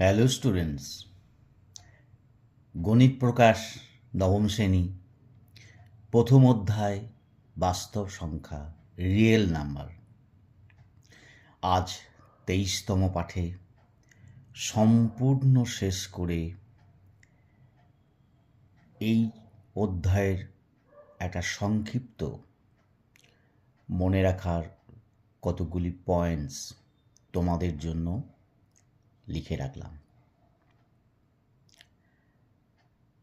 Hello students গণিত প্রকাশ, নবম শ্রেণি, প্রথম অধ্যায়, বাস্তব সংখ্যা রিয়েল নাম্বার আজ তেইশতম পাঠে সম্পূর্ণ শেষ করে এই অধ্যায়ের একটা সংক্ষিপ্ত মনে রাখার কতগুলি পয়েন্টস তোমাদের জন্য লিখে রাখলাম।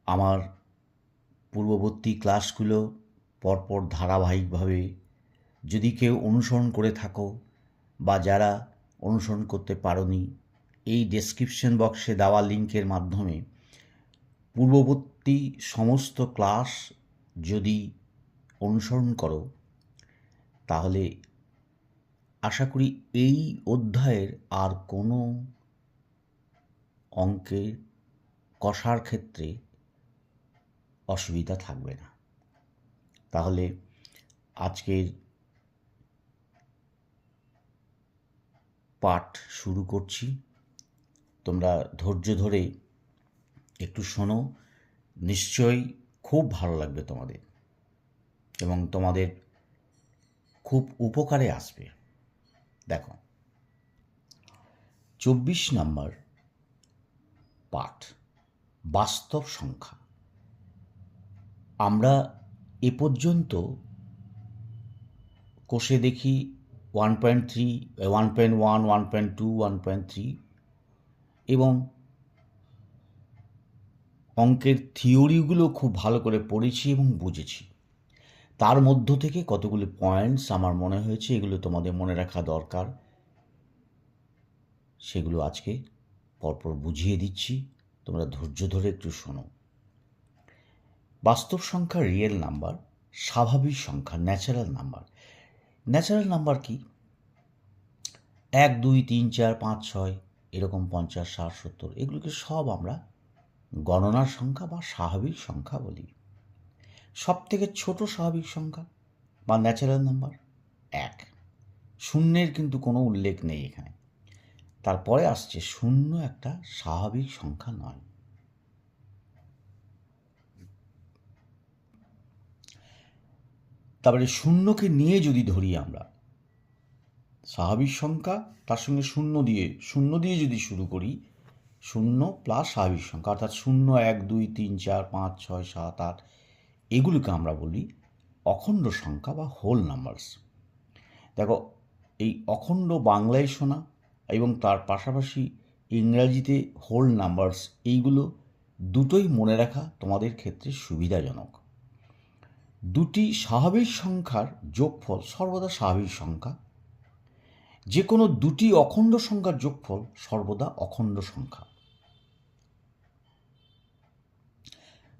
আমার পূর্ববর্তী ক্লাসগুলো পরপর ধারাবাহিকভাবে যদি কেউ অনুসরণ করে থাকো বা যারা অনুসরণ করতে পারোনি, এই ডেসক্রিপশন বক্সে দেওয়া লিঙ্কের মাধ্যমে পূর্ববর্তী সমস্ত ক্লাস যদি অনুসরণ করো, তাহলে আশা করি এই অধ্যায়ের আর কোনো অঙ্কের কষার ক্ষেত্রে অসুবিধা থাকবে না। তাহলে আজকের পাঠ শুরু করছি। তোমরা ধৈর্য ধরে একটু শোনো। নিশ্চয়ই খুব ভালো লাগবে তোমাদের এবং তোমাদের খুব উপকারে আসবে। দেখো, চব্বিশ নম্বর পাঠ, বাস্তব সংখ্যা। আমরা এ পর্যন্ত কোষে দেখি one point three one point one one point two one point three এবং অঙ্কের থিওরিগুলো খুব ভালো করে পড়েছি এবং বুঝেছি। তার মধ্য থেকে কতগুলি পয়েন্টস আমার মনে হয়েছে, এগুলো তোমাদের মনে রাখা দরকার। সেগুলো আজকে পরপর বুঝিয়ে দিচ্ছি, তোমরা ধৈর্য ধরে একটু শোনো। বাস্তব সংখ্যা রিয়েল নাম্বার স্বাভাবিক সংখ্যা ন্যাচারাল নাম্বার ন্যাচারাল নাম্বার কি? এক, দুই, তিন, চার, পাঁচ, ছয়, এরকম পঞ্চাশ, ষাট, সত্তর, এগুলোকে সব আমরা গণনার সংখ্যা বা স্বাভাবিক সংখ্যা বলি। সব থেকে ছোট স্বাভাবিক সংখ্যা বা ন্যাচারাল নাম্বার এক। শূন্যের কিন্তু কোনো উল্লেখ নেই এখানে। তারপরে আসছে শূন্য একটা স্বাভাবিক সংখ্যা নয়। তারপরে শূন্যকে নিয়ে যদি ধরি আমরা, স্বাভাবিক সংখ্যা তার সঙ্গে শূন্য দিয়ে শূন্য দিয়ে যদি শুরু করি, শূন্য প্লাস স্বাভাবিক সংখ্যা, অর্থাৎ শূন্য এক, দুই, তিন, চার, পাঁচ, ছয়, সাত, আট, এগুলোকে আমরা বলি অখণ্ড সংখ্যা বা হোল নাম্বারস দেখো, এই অখণ্ড বাংলায় শোনা এবং তার পাশাপাশি ইংরাজিতে হোল নাম্বারস এইগুলো দুটোই মনে রাখা তোমাদের ক্ষেত্রে সুবিধাজনক। দুটি স্বাভাবিক সংখ্যার যোগফল সর্বদা স্বাভাবিক সংখ্যা। যে কোনো দুটি অখণ্ড সংখ্যার যোগফল সর্বদা অখণ্ড সংখ্যা।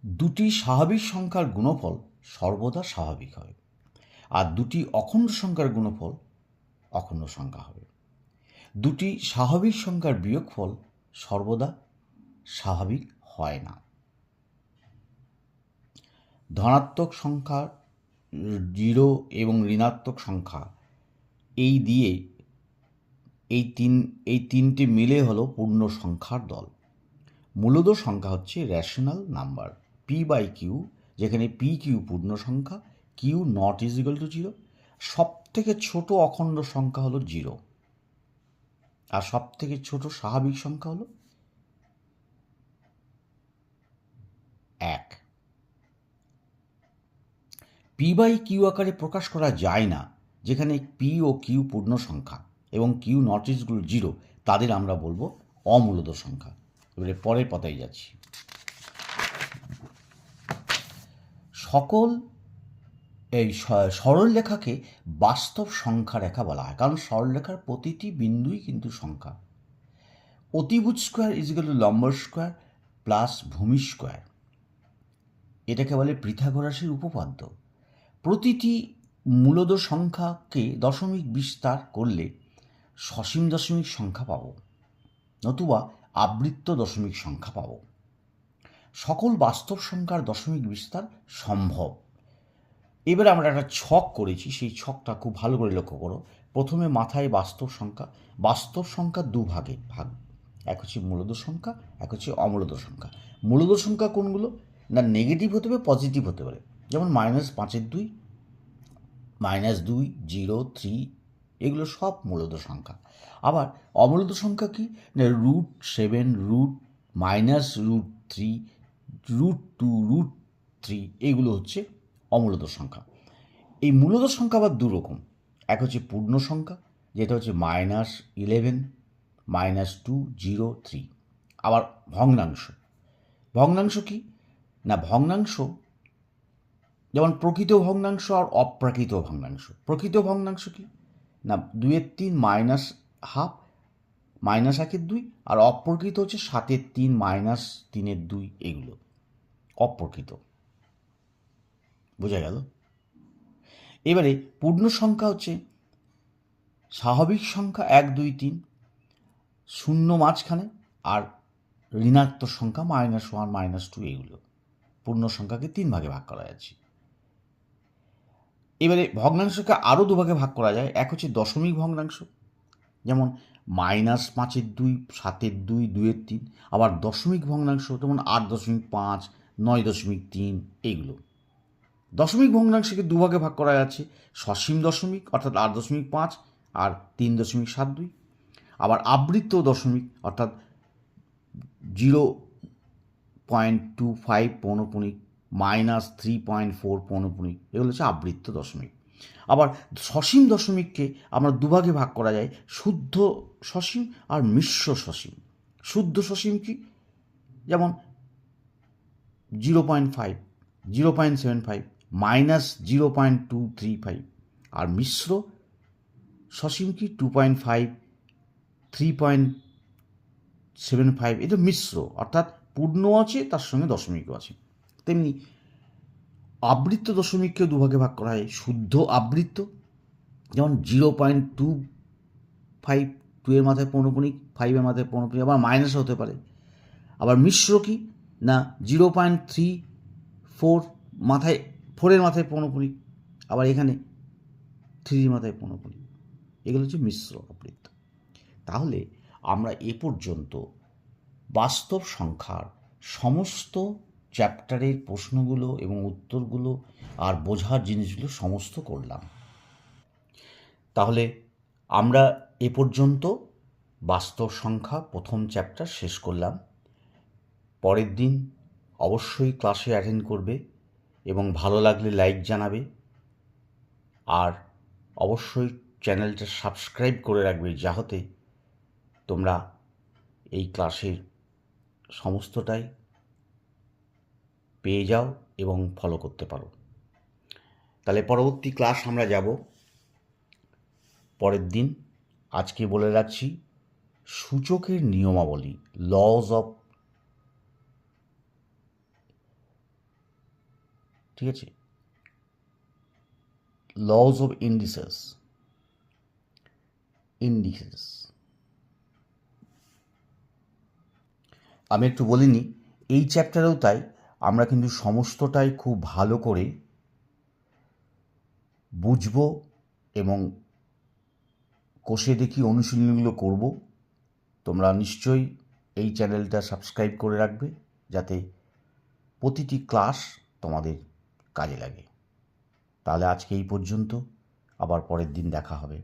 দুটি স্বাভাবিক সংখ্যার গুণফল সর্বদা স্বাভাবিক হয়। আর দুটি অখণ্ড সংখ্যার গুণফল অখণ্ড সংখ্যা হবে। দুটি স্বাভাবিক সংখ্যার বিয়োগফল সর্বদা স্বাভাবিক হয় না। ধনাত্মক সংখ্যা, জিরো এবং ঋণাত্মক সংখ্যা, এই দিয়ে এই তিন, এই তিনটি মিলে হলো পূর্ণ সংখ্যার দল। মূলত সংখ্যা হচ্ছে rational number P by Q যেখানে পি কিউ পূর্ণ সংখ্যা Q not is equal to zero সব থেকে ছোট অখণ্ড সংখ্যা হলো জিরো আর সব থেকে ছোট স্বাভাবিক সংখ্যা হলো এক। পি বাই কিউ আকারে প্রকাশ করা যায় না, যেখানে পি ও কিউ পূর্ণ সংখ্যা এবং কিউ নট ইজগুলো জিরো, তাদের আমরা বলব অমূলত সংখ্যা। এবারে পরের পাতায় যাচ্ছি। সকল এই সরল রেখাকে বাস্তব সংখ্যা রেখা বলা হয়। কারণ সরল রেখার প্রতিটি বিন্দুই কিন্তু সংখ্যা। অতিভুজ স্কোয়ার ইজিক্যাল টু লম্বর স্কোয়ার প্লাস ভূমি স্কোয়ার এটাকে বলে পৃথাগোরাসের উপপাদ্য। প্রতিটি মূলদ সংখ্যাকে দশমিক বিস্তার করলে সসীম দশমিক সংখ্যা পাব, নতুবা আবৃত্ত দশমিক সংখ্যা পাব। সকল বাস্তব সংখ্যার দশমিক বিস্তার সম্ভব। এবারে আমরা একটা ছক করেছি, সেই ছকটা খুব ভালো করে লক্ষ্য করো। প্রথমে মাথায় বাস্তব সংখ্যা বাস্তব সংখ্যা দু ভাগে। এক হচ্ছে মূলদ সংখ্যা, এক হচ্ছে অমূলদ সংখ্যা। মূলদ সংখ্যা কোনগুলো? না নেগেটিভ হতে পারে পজিটিভ হতে পারে। যেমন মাইনাস পাঁচের দুই মাইনাস দুই জিরো থ্রি এগুলো সব মূলদ সংখ্যা। আবার অমূলদ সংখ্যা কি? না root seven root minus root three root two root three এগুলো হচ্ছে অমূলদ সংখ্যা। এই মূলত সংখ্যা আবার দুরকম। এক হচ্ছে পূর্ণ সংখ্যা, যেটা হচ্ছে minus eleven minus two zero three আবার ভগ্নাংশ। ভগ্নাংশ কি? না, ভগ্নাংশ যেমন প্রকৃত ভগ্নাংশ আর অপ্রাকৃত ভগ্নাংশ। প্রকৃত ভগ্নাংশ কি? না, দুইয়ের তিন মাইনাস হাফ মাইনাস একের দুই, আর অপ্রকৃত হচ্ছে সাতের তিন মাইনাস তিনের দুই, এগুলো। অপ্রকৃত। বোঝা গেল। এবারে পূর্ণ সংখ্যা হচ্ছে স্বাভাবিক সংখ্যা এক, দুই, তিন, শূন্য মাঝখানে আর ঋণাত্মক সংখ্যা মাইনাস ওয়ান মাইনাস টু এগুলো। পূর্ণ সংখ্যাকে তিন ভাগে ভাগ করা যাচ্ছে। এবারে ভগ্নাংশকে আরও দুভাগে ভাগ করা যায়। এক হচ্ছে দশমিক ভগ্নাংশ, যেমন মাইনাস পাঁচের দুই, সাতের দুই, দুইয়ের তিন, আবার দশমিক ভগ্নাংশ, যেমন আট দশমিক পাঁচ, নয় দশমিক তিন এইগুলো দশমিক ভগ্নাংশকে দুভাগে ভাগ করা যাচ্ছে সসীম দশমিক, অর্থাৎ আট দশমিক পাঁচ আর তিন দশমিক সাত দুই। আবার আবৃত্ত দশমিক, অর্থাৎ জিরো পয়েন্ট টু ফাইভ পৌনপুণিক মাইনাস থ্রি পয়েন্ট ফোর পৌনপুণিক এগুলো হচ্ছে আবৃত্ত দশমিক। আবার সসীম দশমিককে আমরা দুভাগে ভাগ করা যায়, শুদ্ধ সসীম আর মিশ্র সসীম। শুদ্ধ সসীম কি? যেমন zero point five, zero point seven five minus zero point two three five আর মিশ্র সসীম কি two point five, three point seven five এটা মিশ্র, অর্থাৎ পূর্ণ আছে, তার সঙ্গে দশমিকও আছে। তেমনি আবৃত্ত দশমিককে দুভাগে ভাগ করা হয়, শুদ্ধ আবৃত্ত, যেমন zero point two five, two এর মাথায় পৌনপুণিক ফাইভের মাথায় পৌনপুণিক আবার মাইনাস হতে পারে। আবার মিশ্র কি? না, জিরো পয়েন্ট থ্রি ফোর মাথায় ফোরের মাথায় পৌনপুণিক আবার এখানে থ্রির মাথায় পৌনপুণিক এগুলো হচ্ছে মিশ্র আবৃত্ত। তাহলে আমরা এ পর্যন্ত বাস্তব সংখ্যার সমস্ত চ্যাপ্টারের প্রশ্নগুলো এবং উত্তরগুলো আর বোঝার জিনিসগুলো সমস্ত করলাম। তাহলে আমরা এ পর্যন্ত বাস্তব সংখ্যা প্রথম চ্যাপ্টার শেষ করলাম। পরের দিন অবশ্যই ক্লাসে অ্যাটেন্ড করবে। এবং ভালো লাগলে লাইক জানাবে। আর অবশ্যই চ্যানেলটা সাবস্ক্রাইব করে রাখবে যাহতে তোমরা এই ক্লাসের সমস্তটাই পেয়ে যাও এবং ফলো করতে পারো। তাহলে পরবর্তী ক্লাস আমরা যাব। পরের দিন আজকে বলে রাখছি, সূচকের নিয়মাবলী লজ অফ ঠিক আছে? লজ অফ ইন্ডিসেস ইন্ডিসেস আমি একটু বলিনি, এই চ্যাপ্টারেও তাই আমরা কিন্তু সমস্তটাই খুব ভালো করে বুঝব এবং কষে দেখি অনুশীলনীগুলো করব। তোমরা নিশ্চয়ই এই চ্যানেলটা সাবস্ক্রাইব করে রাখবে যাতে প্রতিটি ক্লাস তোমাদের কাজে লাগে। তাহলে আজকে এই পর্যন্ত। আবার পরের দিন দেখা হবে।